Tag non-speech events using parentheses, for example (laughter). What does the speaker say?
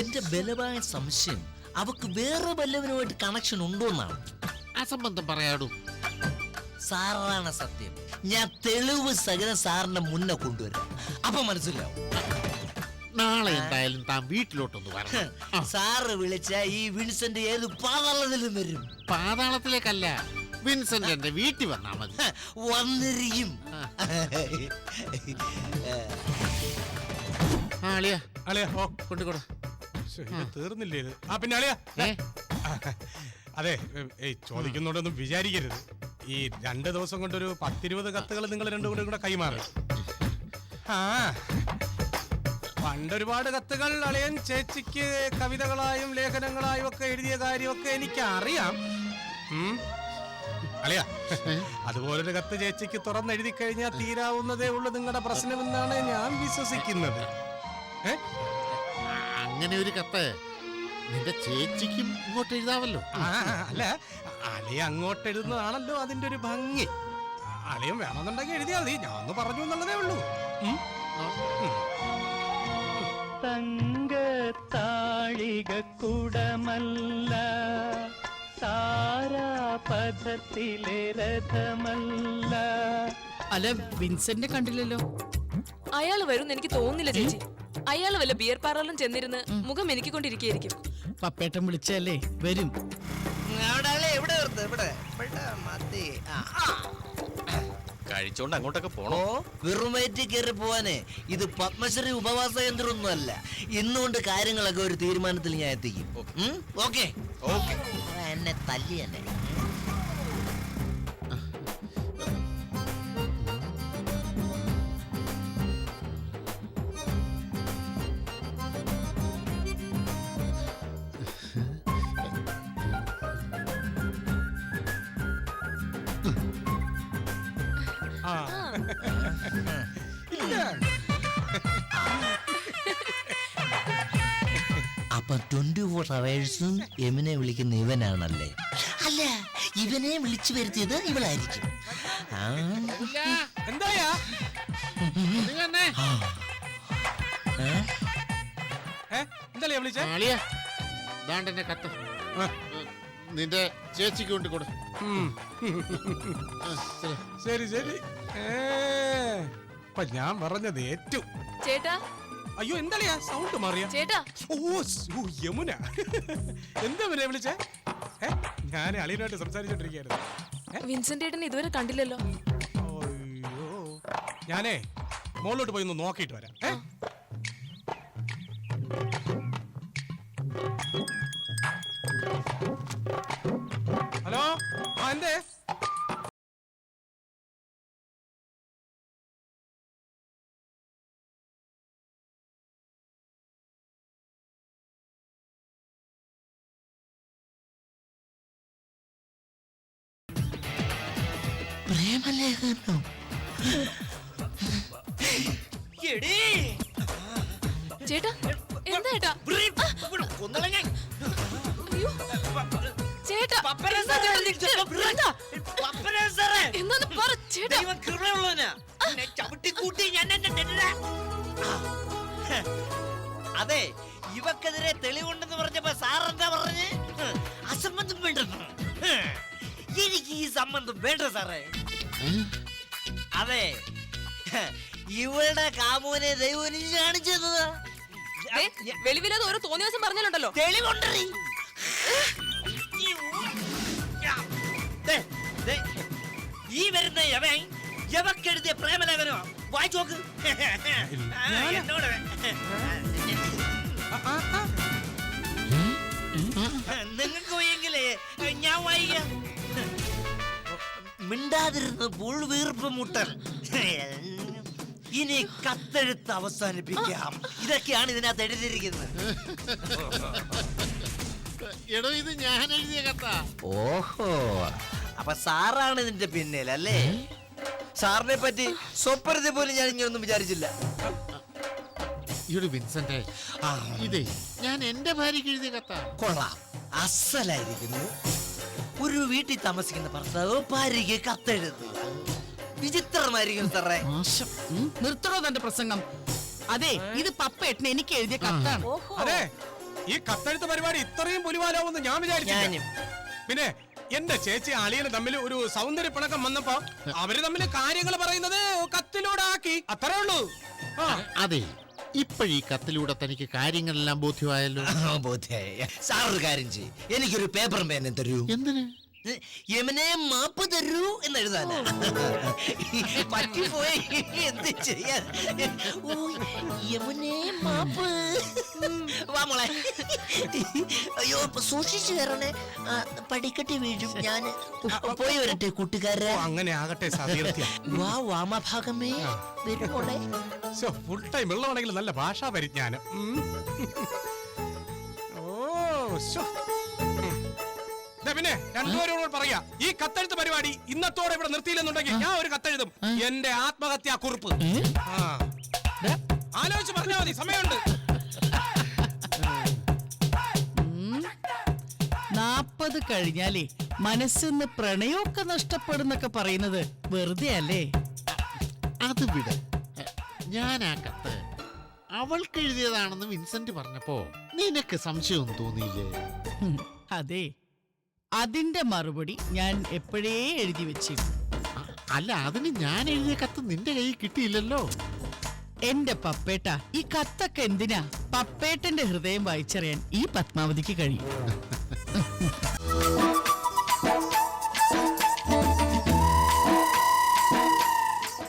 എന്റെ ബലമായ സംശയം അവക്ക് വേറെ വല്ലവനുമായിട്ട് കണക്ഷൻ ഉണ്ടോ എന്നാണ് ആ സംബന്ധം പറയാടൂ. സാറാണ് സത്യം. ഞാൻ തെളിവ് സകലം സാറിന്റെ മുന്നേ കൊണ്ടുവരാം. അപ്പൊ മനസ്സിലാവും. നാളെ എന്തായാലും താൻ വീട്ടിലോട്ടൊന്ന് വരണം. സാറ് വിളിച്ച ഈ വിൻസെന്റ് ഏത് പാതാളത്തിലും വരും? പാതാളത്തിലേക്കല്ല വിൻസെന്റ് എന്റെ വീട്ടിൽ വന്നാ മതി. വന്നിരിക്കും. ആ, അളിയാ. അളിയ ഓ. കൊണ്ടുകൊട തീർന്നില്ലേ ഇത്? ആ പിന്നെ അളിയ അതെ ഏയ് ചോദിക്കുന്നോടൊന്നും വിചാരിക്കരുത്. ഈ രണ്ട് ദിവസം കൊണ്ടൊരു പത്തിരുപത് കത്തുകൾ നിങ്ങൾ രണ്ടു കൂടെ കൂടെ കൈമാറും ആ. പണ്ടൊരുപാട് കത്തുകൾ അളിയൻ ചേച്ചിക്ക് കവിതകളായും ലേഖനങ്ങളായും ഒക്കെ എഴുതിയ കാര്യമൊക്കെ എനിക്ക് അളിയ അതുപോലൊരു കത്ത് ചേച്ചിക്ക് തുറന്നെഴുതി കഴിഞ്ഞാൽ തീരാവുന്നതേ ഉള്ളൂ നിങ്ങളുടെ പ്രശ്നമെന്നാണ് ഞാൻ വിശ്വസിക്കുന്നത്. അങ്ങനെ ഒരു കത്ത് നിന്റെ ചേച്ചിക്കും ഇങ്ങോട്ട് എഴുതാമല്ലോ അല്ല അലയ അങ്ങോട്ട് എഴുതുന്നതാണല്ലോ അതിന്റെ ഒരു ഭംഗി. അലയും വേണമെന്നുണ്ടെങ്കിൽ എഴുതിയാൽ മതി. ഞാൻ ഒന്ന് പറഞ്ഞു എന്നുള്ളതേ ഉള്ളൂ. തങ്ക താഴിക തങ്കത്താഴികക്കുടമല്ല താരാപഥത്തിലെ രഥമല്ല. അല്ല വിൻസെന്റ് കണ്ടില്ലല്ലോ. അയാൾ വരും എനിക്ക് തോന്നുന്നില്ല ചേച്ചി. അയാൾ വല്ല ബിയർ പാർലറിലും ചെന്നിരുന്ന് മുഖം എനിക്ക് കൊണ്ടിരിക്കുകയായിരിക്കും പപ്പേട്ടൻ വിളിച്ചല്ലേ വരും. അവിടെ അല്ലേ? എവിടെ ഇവിടെ ഇവിടെ മതി. ആ. കഴിച്ചോണ്ട് അങ്ങോട്ടൊക്കെ പോണോ? വെറുമേറ്റി കയറി പോവാനെ. ഇത് പത്മശ്രീ ഉപവാസ കേന്ദ്രമൊന്നും അല്ല ഇന്നുകൊണ്ട് കാര്യങ്ങളൊക്കെ ഒരു തീരുമാനത്തിൽ ഞാൻ എത്തിക്കും. ഓക്കെ. ഓക്കെ. എന്നെ തല്ലി എന്നെ. അപ്പൊ ട്വന്റി ഫോർ അവേഴ്സും എമിനെ വിളിക്കുന്ന ഇവനാണല്ലേ അല്ല ഇവനെ വിളിച്ചു വരുത്തിയത് ഇവളായിരിക്കും ആ. എന്തായാ ഇത് തന്നെ. ഏ? ഏ എന്താ വിളിച്ചേ അളിയാ ദാണ്ട് എന്റെ കത്ത് ആ. നിന്റെ ചേച്ചിക്ക് കൊണ്ട് കൊടു. ശരി ശരി ഏ ഇപ്പൊ ഞാൻ പറഞ്ഞത് ഏറ്റു ചേട്ടാ അയ്യോ എന്താളിയാ സൗണ്ട് മാറിയ? ചേട്ടാ. ഓ യമുന. എന്താ പിന്നെ വിളിച്ചേ? ഏ ഞാൻ അളിയനായിട്ട് സംസാരിച്ചോണ്ടിരിക്കുകയായിരുന്നു. വിൻസെന്റ് ഏട്ടൻ ഇതുവരെ കണ്ടില്ലല്ലോ. അയ്യോ. ഞാനേ മോളിലോട്ട് പോയി ഒന്ന് നോക്കിയിട്ട് വരാം. പ്രേമലേഖനം ചേട്ടാ എന്താ ചേട്ടാ? അയ്യോ. ചേട്ടാ എന്താ ചേട്ടാ? എന്താ? എന്താന്ന് പറ ചേട്ടാ. അതെ ഇവക്കെതിരെ തെളിവുണ്ടെന്ന് പറഞ്ഞപ്പോ സാർ എന്താ പറഞ്ഞ്? അസംബന്ധം വേണ്ടെന്ന്. എനിക്ക് ഈ സംബന്ധം വേണ്ട സാറേ. അതെ. ഇവളുടെ കാമുവിനെ ദൈവം കാണിച്ചത് കാണിച്ചു തന്നതാ. ദേ, വെളിവില്ലാതെ ഓരോ തോന്നിയ ദിവസം പറഞ്ഞാലുണ്ടല്ലോ. തെളിവുണ്ടറി ഈ വരുന്ന യവൻ യവക്കെഴുതിയ പ്രേമലേഖനോ വായിച്ചു നോക്ക്. എന്നോട്. നിങ്ങൾക്ക് പോയെങ്കിലേ ഞാൻ വായിക്കാം. മിണ്ടാതിരുന്ന് പുൾവീർപ്പ് മുട്ടൽ. ഇനി കത്തെഴുത്ത് അവസാനിപ്പിക്കാം. ഇതൊക്കെയാണ് ഇതിനകത്ത് എഴുതിയിരിക്കുന്നത്. എടോ ഇത് ഞാൻ എഴുതിയ കത്ത. ഓഹോ. അപ്പൊ സാറാണ് ഇതിന്റെ പിന്നിൽ അല്ലേ സാറിനെ പറ്റി സ്വപ്നത്തെ പോലും ഞാൻ ഇങ്ങനൊന്നും വിചാരിച്ചില്ല. ഇവിടെ വിൻസെന്റ് ആ, ഇതേ ഞാൻ എന്റെ ഭാര്യക്ക് എഴുതിയ കത്ത. കൊള്ളാം. അസലായിരിക്കുന്നു. ഒരു വീട്ടിൽ താമസിക്കുന്ന ഭർത്താവ് ഭാര്യയ്ക്ക് കത്തെഴുതുന്നു വിചിത്രമായിരിക്കും സാറേ. ഉം, നിർത്തണോ തന്റെ പ്രസംഗം. അതെ ഇത് പപ്പേട്ടന് എനിക്ക് എഴുതിയ കത്താണ്. അതെ ഈ കത്തെഴുത്ത് പരിപാടി ഇത്രയും പുലിവാലാവുമെന്ന് ഞാൻ വിചാരിച്ചില്ല. ഞാനും. പിന്നെ എന്റെ ചേച്ചി അളിയന് തമ്മിൽ ഒരു സൗന്ദര്യ പിണക്കം വന്നപ്പോ അവർ തമ്മിൽ കാര്യങ്ങൾ പറയുന്നത് കത്തിലൂടെ ആക്കി അത്രേ ഉള്ളൂ. ആ. അതെ. ഇപ്പോഴീ കത്തിലൂടെ തനിക്ക് കാര്യങ്ങളെല്ലാം ബോധ്യമായല്ലോ? ബോധ്യമായി. ബോധ്യായി സാർ ഒരു കാര്യം ചെയ്യും. എനിക്കൊരു പേപ്പറും പേനും തരൂ. എന്തിന്? യമനെ മാപ്പ് തരൂ എന്ന് എഴുതാനാ പറ്റിപ്പോയി. എന്ത് ചെയ്യാ ഓ യമുനെ മാപ്പ്. വാ മോളെ. അയ്യോ സൂക്ഷിച്ചു കയറണേ. പടിക്കെട്ടി വീഴും. ഞാൻ പോയി വരട്ടെ കൂട്ടുകാരെ. അങ്ങനെ ആകട്ടെ (laughs) വാ വാമഭാഗമേ. വരും മോളെ. ഫുൾ ടൈം വെള്ളമാണെങ്കിൽ നല്ല ഭാഷാ പരിജ്ഞാനം ഓ പിന്നെ രണ്ടുപേരോട് പറയാ ഈ കത്തെഴുത്ത് പരിപാടി ഇന്നത്തോടെ ഇവിടെ നിർത്തിയില്ലെന്നുണ്ടെങ്കിൽ ഞാൻ ഒരു കത്തെഴുതും. എന്റെ ആത്മഹത്യാ കുറിപ്പ്. ആലോചിച്ച് പറഞ്ഞാ മതി സമയമുണ്ട്. നാപ്പത് കഴിഞ്ഞാലേ മനസ്സിന്ന് പ്രണയമൊക്കെ നഷ്ടപ്പെടുന്നൊക്കെ പറയുന്നത് വെറുതെ അല്ലേ? അത് വിട്. ഞാൻ ആ കത്ത് അവൾക്ക് എഴുതിയതാണെന്ന് വിൻസെന്റ് പറഞ്ഞപ്പോ നിനക്ക് സംശയമൊന്നും തോന്നിയില്ലേ? അതെ. അതിന്റെ മറുപടി ഞാൻ എപ്പോഴേ എഴുതി വെച്ചിരുന്നു അല്ല അതിന് ഞാൻ എഴുതിയ കത്ത് നിന്റെ കയ്യിൽ കിട്ടിയില്ലല്ലോ. എന്റെ പപ്പേട്ട ഈ കത്തൊക്കെ എന്തിനാ? പപ്പേട്ടന്റെ ഹൃദയം വായിച്ചറിയാൻ ഈ പത്മാവതിക്ക് കഴിയും. (laughs)